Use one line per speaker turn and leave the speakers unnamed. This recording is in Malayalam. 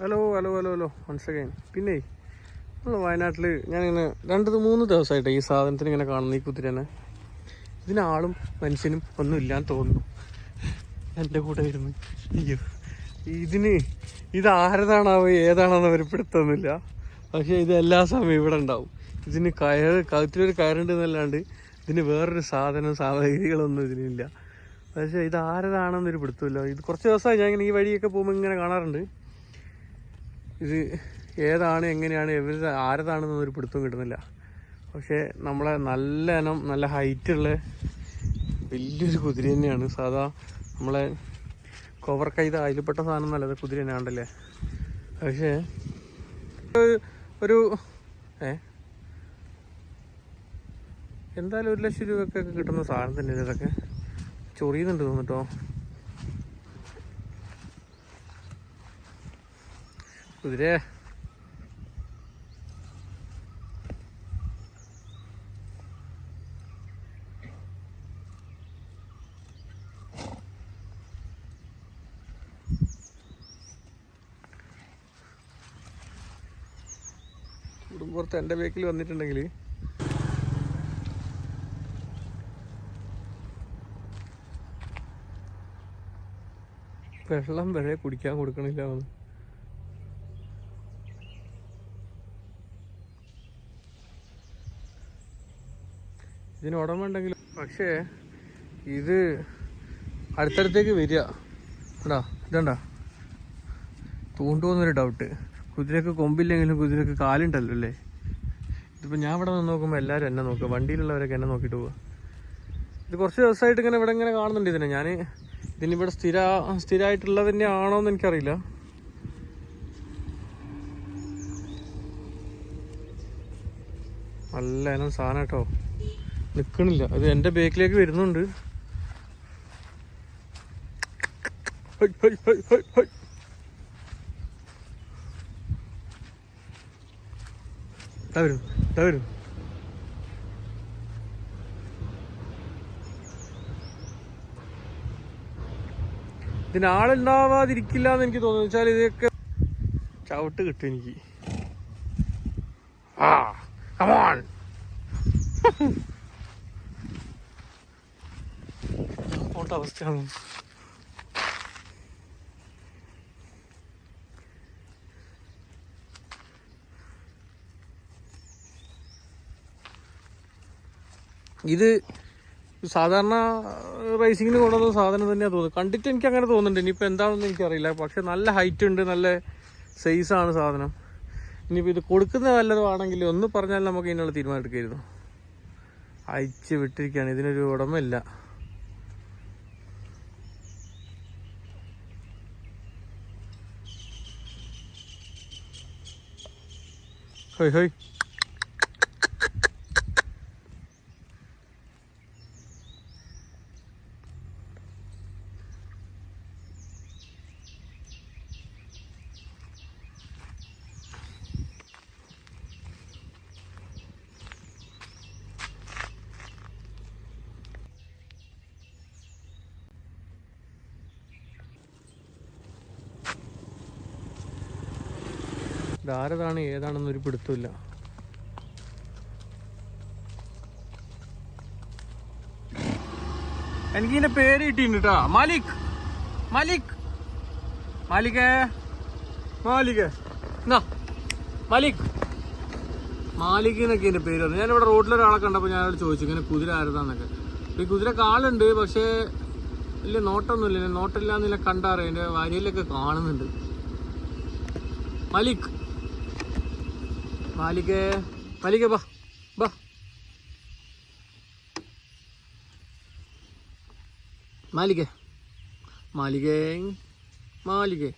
ഹലോ ഹലോ ഹലോ ഹലോ മനസ്സിലായി പിന്നെ നമ്മൾ വയനാട്ടിൽ ഞാനിങ്ങനെ രണ്ട് മൂന്ന് ദിവസമായിട്ട് ഈ സാധനത്തിന് ഇങ്ങനെ കാണുന്ന ഈ കുതിരനെ. ഇതിനാളും മനുഷ്യനും ഒന്നും ഇല്ലാന്ന് തോന്നുന്നു. എന്റെ കൂടെ ഇരുന്ന്. അയ്യോ. ഇതിന് ഇത് ആരതാണാവോ ഏതാണെന്ന് അവർ പിടുത്തൊന്നുമില്ല പക്ഷേ ഇത് എല്ലാ സമയവും ഇവിടെ ഉണ്ടാവും. ഇതിന് കയർ കഴുത്തിലൊരു കയറുണ്ട് എന്നല്ലാണ്ട് ഇതിന് വേറൊരു സാധനം സാമഗ്രികളൊന്നും ഇതിനില്ല. പക്ഷേ ഇത് ആരതാണെന്നൊരു പിടുത്തമില്ല. ഇത് കുറച്ച് ദിവസമായി ഞാൻ ഇങ്ങനെ ഈ വഴിയൊക്കെ പോകുമ്പോൾ ഇങ്ങനെ കാണാറുണ്ട്. ഇത് ഏതാണ് എങ്ങനെയാണ് എവർ ആരതാണെന്നൊന്നും ഒരു പിടുത്തവും കിട്ടുന്നില്ല. പക്ഷേ നമ്മളെ നല്ല ഇനം നല്ല ഹൈറ്റുള്ള വലിയൊരു കുതിര തന്നെയാണ്. സാധാ നമ്മളെ കോവർ കൈത അതിൽപ്പെട്ട സാധനം നല്ലത് കുതിര തന്നെ ആണ്ടല്ലേ പക്ഷേ ഒരു- ഏ? എന്തായാലും ഒരു ലക്ഷം രൂപയൊക്കെ കിട്ടുന്ന സാധനം തന്നെ ഇതൊക്കെ ചൊറിയുന്നുണ്ട് തോന്നിട്ടോ കുതിരേ. കുടുംബത്ത് എന്റെ ബേക്കിൽ വന്നിട്ടുണ്ടെങ്കിൽ വെള്ളം വരെ കുടിക്കാൻ കൊടുക്കണില്ല ഇതിന് ഉടമ ഉണ്ടെങ്കിലും. പക്ഷേ ഇത് അടുത്തടുത്തേക്ക് വരിക. എടാ ഇതണ്ടാ? തൂണ്ടുപോകുന്നൊരു ഡൗട്ട് കുതിരക്ക് കൊമ്പില്ലെങ്കിലും കുതിരക്ക് കാലുണ്ടല്ലോ അല്ലേ? ഇതിപ്പോൾ ഞാൻ ഇവിടെ നിന്ന് നോക്കുമ്പോൾ എല്ലാവരും എന്നെ നോക്കുക വണ്ടിയിലുള്ളവരൊക്കെ എന്നെ നോക്കിയിട്ട് പോവുക ഇത് കുറച്ച് ദിവസമായിട്ട് ഇങ്ങനെ ഇവിടെ ഇങ്ങനെ കാണുന്നുണ്ട് ഇതിനെ. ഞാൻ ഇതിനിവിടെ സ്ഥിര സ്ഥിരമായിട്ടുള്ളത് തന്നെ ആണോ എന്ന് എനിക്കറിയില്ല. നല്ല ഇനം സാധനം കേട്ടോ. നിൽക്കണില്ല അത് എന്റെ ബേക്കിലേക്ക് വരുന്നുണ്ട്. വരുന്നു ഇതിനാളുണ്ടാവാതിരിക്കില്ല എന്ന് എനിക്ക് തോന്നുന്നു. വെച്ചാൽ ഇതൊക്കെ ചവിട്ട് കിട്ടും എനിക്ക്. ആ കമോൺ പോട്ട അവസ്ഥയാണ്. ഇത് സാധാരണ റൈസിങ്ങിന് കൊണ്ടുവന്ന സാധനം തന്നെയാണ് തോന്നുന്നത്. കണ്ടിട്ട് എനിക്ക് അങ്ങനെ തോന്നുന്നുണ്ട്. ഇനിയിപ്പോൾ എന്താണെന്ന് എനിക്കറിയില്ല. പക്ഷെ നല്ല ഹൈറ്റ് ഉണ്ട്. നല്ല സൈസാണ് സാധനം. ഇനിയിപ്പോൾ ഇത് കൊടുക്കുന്ന വല്ലതുമാണെങ്കിൽ ഒന്ന് പറഞ്ഞാൽ നമുക്ക് ഇതിനുള്ള തീരുമാനം എടുക്കായിരുന്നു. അയച്ച് വിട്ടിരിക്കുകയാണ്. ഇതിനൊരു ഉടമയില്ല. Hoi hoi. ഇതാരതാണ് ഏതാണെന്നൊരു പിടുത്തമില്ല എനിക്ക് ഇതിന്റെ പേര് കിട്ടിയിട്ടുണ്ട് കേട്ടോ മാലിക്. മാലിക്. മാലികേ. മാലിക്. എന്നാ മാലിക്. മാലിക് എന്നൊക്കെ എന്റെ പേര് പറഞ്ഞു ഞാനിവിടെ റോഡിലൊരാളെ കണ്ടപ്പോൾ ഞാൻ ചോദിച്ചു ഇങ്ങനെ കുതിര ആരതാന്നൊക്കെ ഈ കുതിര കാലുണ്ട് പക്ഷേ വലിയ നോട്ടൊന്നുമില്ല. നോട്ടില്ല എന്നില്ല കണ്ടാറേ എന്റെ വാരിയിലൊക്കെ കാണുന്നുണ്ട്. മാലിക്. മാലികേ മാലികേ ബാ ബാ മാലികേ മാലികേ മാലികേ.